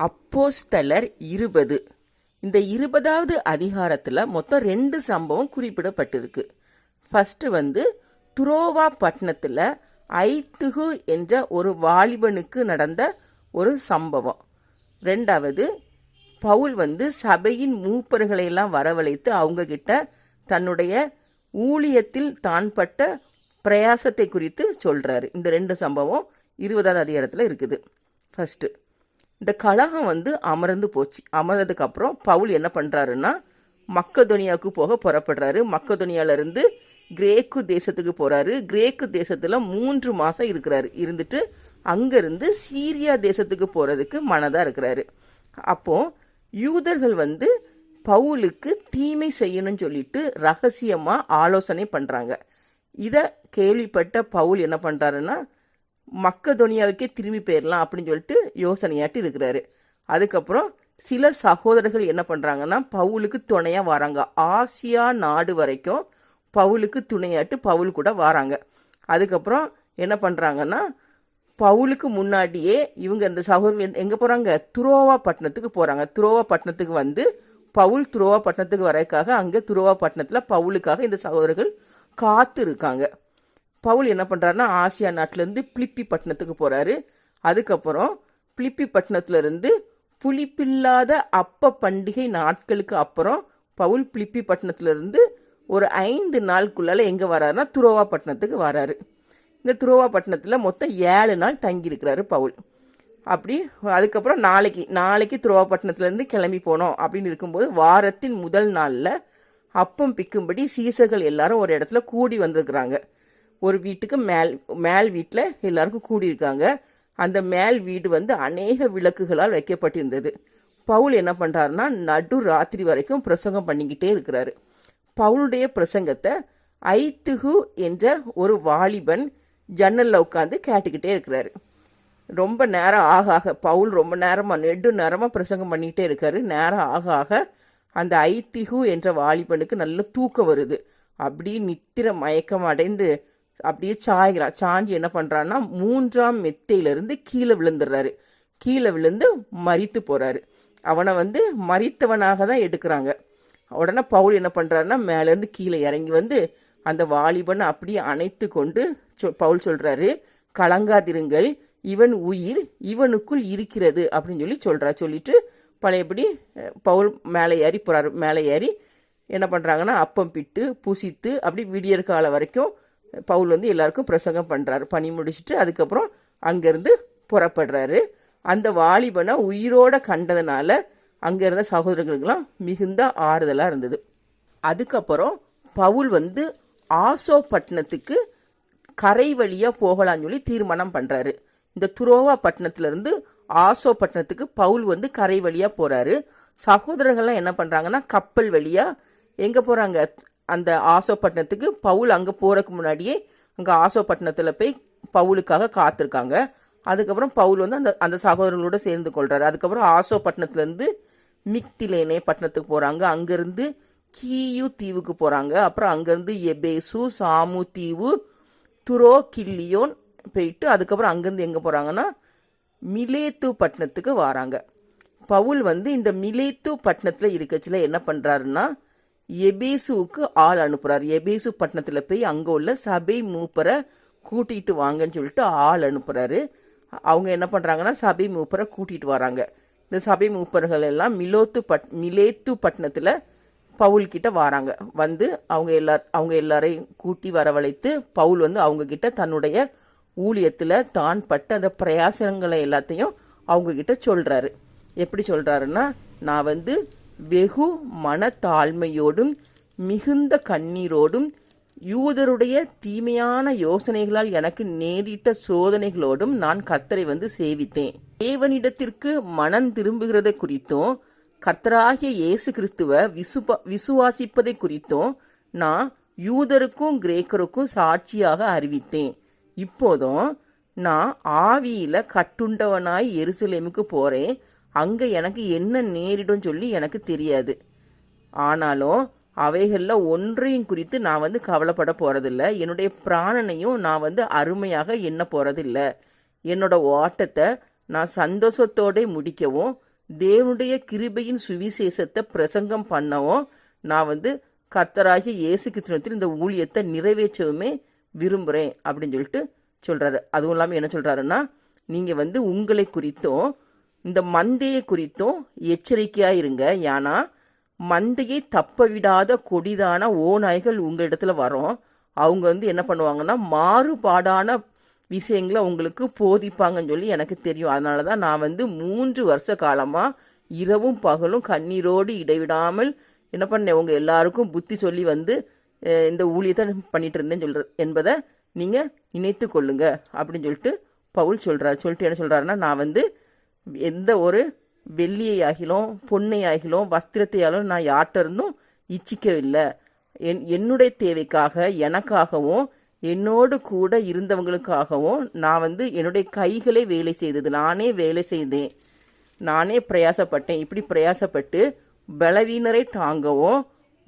அப்போஸ்தலர் இருபது. இந்த இருபதாவது அதிகாரத்தில் மொத்தம் ரெண்டு சம்பவம் குறிப்பிடப்பட்டிருக்கு. ஃபஸ்ட்டு வந்து துரோவா பட்டணத்தில் ஐத்துகு என்ற ஒரு வாலிபனுக்கு நடந்த ஒரு சம்பவம். ரெண்டாவது பவுல் வந்து சபையின் மூப்பர்களை எல்லாம் வரவழைத்து அவங்கக்கிட்ட தன்னுடைய ஊழியத்தில் தான் பட்ட பிரயாசத்தை குறித்து சொல்கிறாரு இந்த ரெண்டு சம்பவம் இருபதாவது அதிகாரத்தில் இருக்குது. ஃபஸ்ட்டு இந்த கலகம் வந்து அமர்ந்து போச்சு. அமர்ந்ததுக்கப்புறம் பவுல் என்ன பண்ணுறாருன்னா மக்கதொனியாவுக்கு போக புறப்படுறாரு. மக்கதொனியால கிரேக்கு தேசத்துக்கு போகிறாரு கிரேக்கு தேசத்தில் மூன்று மாதம் இருக்கிறாரு. இருந்துட்டு அங்கேருந்து சீரியா தேசத்துக்கு போகிறதுக்கு மனதாக இருக்கிறாரு. அப்போது யூதர்கள் வந்து பவுலுக்கு தீமை செய்யணும்னு சொல்லிட்டு ரகசியமாக ஆலோசனை பண்ணுறாங்க இதை கேள்விப்பட்ட பவுல் என்ன பண்ணுறாருன்னா மக்கதோனியாவுக்கே திரும்பி போயிடலாம் அப்படின்னு சொல்லிட்டு யோசனையாட்டி இருக்கிறாரு. அதுக்கப்புறம் சில சகோதரர்கள் என்ன பண்ணுறாங்கன்னா பவுலுக்கு துணையாக வராங்க. ஆசியா நாடு வரைக்கும் பவுலுக்கு துணையாட்டு பவுல் கூட வராங்க. அதுக்கப்புறம் என்ன பண்ணுறாங்கன்னா பவுலுக்கு முன்னாடியே இவங்க இந்த சகோதரர்கள் எங்கே போகிறாங்க துரோவா பட்டணத்துக்கு போகிறாங்க துரோவா பட்டணத்துக்கு வந்து பவுல் துரோவா பட்டணத்துக்கு வரதுக்காக அங்கே துரோவா பட்டணத்தில் பவுலுக்காக இந்த சகோதரர்கள் காத்து இருக்காங்க பவுல் என்ன பண்ணுறாருன்னா ஆசியா நாட்டிலேருந்து பிளிப்பி பட்டணத்துக்கு போகிறாரு அதுக்கப்புறம் பிளிப்பி பட்டணத்துலேருந்து புளிப்பில்லாத அப்ப பண்டிகை நாட்களுக்கு அப்புறம் பவுல் பிளிப்பி பட்டணத்துலேருந்து ஒரு ஐந்து நாளுக்குள்ளால் எங்கே வராருன்னா துரோவா பட்டணத்துக்கு வராரு. இந்த துரோவா பட்டணத்தில் மொத்தம் ஏழு நாள் தங்கியிருக்கிறாரு பவுல். அப்படி அதுக்கப்புறம் நாளைக்கு நாளைக்கு துரோவாப்பட்டினத்துலேருந்து கிளம்பி போனோம் அப்படின்னு இருக்கும்போது வாரத்தின் முதல் நாளில் அப்பம் பிக்கும்படி சீசர்கள் எல்லாரும் ஒரு இடத்துல கூடி வந்திருக்கிறாங்க. ஒரு வீட்டுக்கு மேல் மேல் வீட்டில் எல்லாருக்கும் கூடியிருக்காங்க. அந்த மேல் வீடு வந்து அநேக விளக்குகளால் வைக்கப்பட்டிருந்தது. பவுல் என்ன பண்ணுறாருன்னா நடு ராத்திரி வரைக்கும் பிரசங்கம் பண்ணிக்கிட்டே இருக்கிறாரு. பவுலுடைய பிரசங்கத்தை ஐத்துகு என்ற ஒரு வாலிபன் ஜன்னலில் உட்காந்து கேட்டுக்கிட்டே இருக்கிறாரு. ரொம்ப நேரம் ஆக ஆக பவுல் ரொம்ப நேரமாக நெடு நேரமாக பிரசங்கம் பண்ணிக்கிட்டே இருக்காரு. நேரம் ஆக ஆக அந்த ஐத்திகு என்ற வாலிபனுக்கு நல்ல தூக்கம் வருது. அப்படியே நித்திர மயக்கம் அடைந்து அப்படியே சாய்கிறான். சாஞ்சி என்ன பண்ணுறான்னா மூன்றாம் மெத்தையிலிருந்து கீழே விழுந்துடுறாரு. கீழே விழுந்து மறித்து போகிறாரு அவனை வந்து மறித்தவனாக தான் எடுக்கிறாங்க. உடனே பவுல் என்ன பண்ணுறாருன்னா மேலேருந்து கீழே இறங்கி வந்து அந்த வாலிபனை அப்படியே அணைத்து கொண்டு சொ பவுல் சொல்கிறாரு கலங்காதிருங்கள் இவன் உயிர் இவனுக்குள் இருக்கிறது அப்படின்னு சொல்லி சொல்கிறா சொல்லிட்டு பழையபடி பவுல் மேலே ஏறி போகிறாரு மேலே ஏறி என்ன பண்ணுறாங்கன்னா அப்பம் பிட்டு புசித்து அப்படி விடியற் காலம் வரைக்கும் பவுல் வந்து எல்லாருக்கும் பிரசங்கம் பண்ணுறாரு பணி முடிச்சுட்டு அதுக்கப்புறம் அங்கேருந்து புறப்படுறாரு. அந்த வாலிபனை உயிரோடு கண்டதுனால அங்கே இருந்த சகோதரர்களுக்கெல்லாம் மிகுந்த ஆறுதலாக இருந்தது. அதுக்கப்புறம் பவுல் வந்து ஆசோ பட்டணத்துக்கு கரை வழியாக போகலான்னு சொல்லி தீர்மானம் பண்ணுறாரு இந்த துரோவா பட்டணத்துலேருந்து ஆசோ பட்டணத்துக்கு பவுல் வந்து கரை வழியாக போகிறாரு சகோதரர்கள்லாம் என்ன பண்ணுறாங்கன்னா கப்பல் வழியாக எங்கே போகிறாங்க அந்த ஆசோப்பட்டினத்துக்கு பவுல் அங்கே போகிறதுக்கு முன்னாடியே அங்கே ஆசோப்பட்டினத்தில் போய் பவுலுக்காக காத்திருக்காங்க. அதுக்கப்புறம் பவுல் வந்து அந்த அந்த சகோதரர்களோடு சேர்ந்து கொள்கிறாரு அதுக்கப்புறம் ஆசோ பட்டணத்துலேருந்து மிக்திலேனே பட்டணத்துக்கு போகிறாங்க அங்கேருந்து கீயு தீவுக்கு போகிறாங்க அப்புறம் அங்கேருந்து எபேசு சாமு தீவு துரோ கில்லியோன் போயிட்டு அதுக்கப்புறம் அங்கேருந்து எங்கே போகிறாங்கன்னா மிலேத்து பட்டணத்துக்கு வராங்க. பவுல் வந்து இந்த மிலேத்து பட்டணத்தில் இருக்கச்சில என்ன பண்ணுறாருன்னா எபேசுவுக்கு ஆள் அனுப்புகிறார் எபேசு பட்டணத்தில் போய் அங்கே உள்ள சபை மூப்பரை கூட்டிகிட்டு வாங்கன்னு சொல்லிட்டு ஆள் அனுப்புகிறாரு அவங்க என்ன பண்ணுறாங்கன்னா சபை மூப்பரை கூட்டிகிட்டு வராங்க. இந்த சபை மூப்பர்கள் எல்லாம் மிலோத்து பட் மிலேத்து பட்டணத்தில் பவுல்கிட்ட வராங்க. வந்து அவங்க எல்லா அவங்க எல்லாரையும் கூட்டி வரவழைத்து பவுல் வந்து அவங்கக்கிட்ட தன்னுடைய ஊழியத்தில் தான் பட்ட அந்த பிரயாசங்களை எல்லாத்தையும் அவங்கக்கிட்ட சொல்கிறாரு எப்படி சொல்கிறாருன்னா நான் வந்து வெகு மனத்தாழ்மையோடும் மிகுந்த கண்ணீரோடும் யூதருடைய தீமையான யோசனைகளால் எனக்கு நேரிட்ட சோதனைகளோடும் நான் கர்த்தரை வந்து சேவித்தேன். தேவனிடத்திற்கு மனம் திரும்புகிறதை குறித்தும் கர்த்தராகிய இயேசு கிறிஸ்துவ விசுப விசுவாசிப்பதை குறித்தும் நான் யூதருக்கும் கிரேக்கருக்கும் சாட்சியாக அறிவித்தேன். இப்போதும் நான் ஆவியில் கட்டுண்டவனாய் எருசலேமுக்கு போகிறேன் அங்க எனக்கு என்ன நேரிடும் சொல்லி எனக்கு தெரியாது. ஆனாலும் அவைகளில் ஒன்றையும் குறித்து நான் வந்து கவலைப்பட போகிறதில்ல என்னுடைய பிராணனையும் நான் வந்து அருமையாக எண்ண போகிறதில்ல என்னோட ஓட்டத்தை நான் சந்தோஷத்தோட முடிக்கவும் தேவனுடைய கிருபையின் சுவிசேஷத்தை பிரசங்கம் பண்ணவும் நான் வந்து கர்த்தராகிய இயேசு கிருஷ்ணத்தில் இந்த ஊழியத்தை நிறைவேற்றவுமே விரும்புகிறேன் அப்படின்னு சொல்லிட்டு சொல்கிறாரு அதுவும் இல்லாமல் என்ன சொல்கிறாருன்னா நீங்கள் வந்து உங்களை குறித்தும் இந்த மந்தையை குறித்தும் எச்சரிக்கையாக இருங்க ஏன்னா மந்தையை தப்ப விடாத கொடிதான ஓநாய்கள் உங்கள் இடத்துல வரும். அவங்க வந்து என்ன பண்ணுவாங்கன்னா மாறுபாடான விஷயங்களை உங்களுக்கு போதிப்பாங்கன்னு சொல்லி எனக்கு தெரியும். அதனால தான் நான் வந்து மூன்று வருஷ காலமாக இரவும் பகலும் கண்ணீரோடு இடைவிடாமல் என்ன பண்ணேன் உங்கள் எல்லாருக்கும் புத்தி சொல்லி வந்து இந்த ஊழியத்தை பண்ணிட்டு இருந்தேன்னு சொல்ற என்பதை நீங்கள் நினைத்து கொள்ளுங்க. அப்படின்னு சொல்லிட்டு பவுல் சொல்கிறார் சொல்லிட்டு என்ன சொல்கிறாருன்னா நான் வந்து எந்த ஒரு வெள்ளியை ஆகிலும் பொன்னை ஆகிலும் வஸ்திரத்தையாலும் நான் யார்கிட்ட இருந்தும் இச்சிக்கவில்லை. என் என்னுடைய தேவைக்காக எனக்காகவும் என்னோடு கூட இருந்தவங்களுக்காகவும் நான் வந்து என்னுடைய கைகளே வேலை செய்தது. நானே வேலை செய்தேன். நானே பிரயாசப்பட்டேன். இப்படி பிரயாசப்பட்டு பலவீனரை தாங்கவும்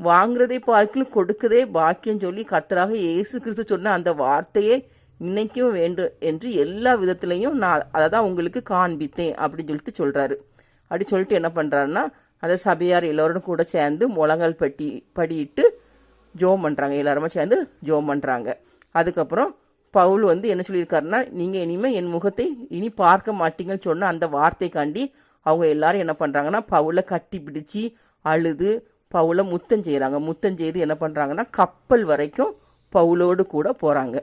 வாங்குறதை பார்க்கலும் கொடுக்கதே பாக்கியம் சொல்லி கர்த்தராக இயேசு கிறிஸ்து சொன்ன அந்த வார்த்தையை நினைக்கவும் வேண்டும் என்று எல்லா விதத்துலையும் நான் அதை தான் உங்களுக்கு காண்பித்தேன் அப்படின்னு சொல்லிட்டு சொல்கிறாரு அப்படி சொல்லிட்டு என்ன பண்ணுறாருன்னா அதை சபையார் எல்லோரும் கூட சேர்ந்து முழங்கால் பட்டி படியிட்டு ஜோம் பண்ணுறாங்க எல்லாருமே சேர்ந்து ஜோம் பண்ணுறாங்க அதுக்கப்புறம் பவுல் வந்து என்ன சொல்லியிருக்காருன்னா நீங்கள் இனிமேல் என் முகத்தை இனி பார்க்க மாட்டீங்கன்னு சொன்ன அந்த வார்த்தைக்காண்டி அவங்க எல்லாரும் என்ன பண்ணுறாங்கன்னா பவுலை கட்டி பிடிச்சி அழுது பவுலை முத்தம் செய்கிறாங்க முத்தம் செய்து என்ன பண்ணுறாங்கன்னா கப்பல் வரைக்கும் பவுலோடு கூட போகிறாங்க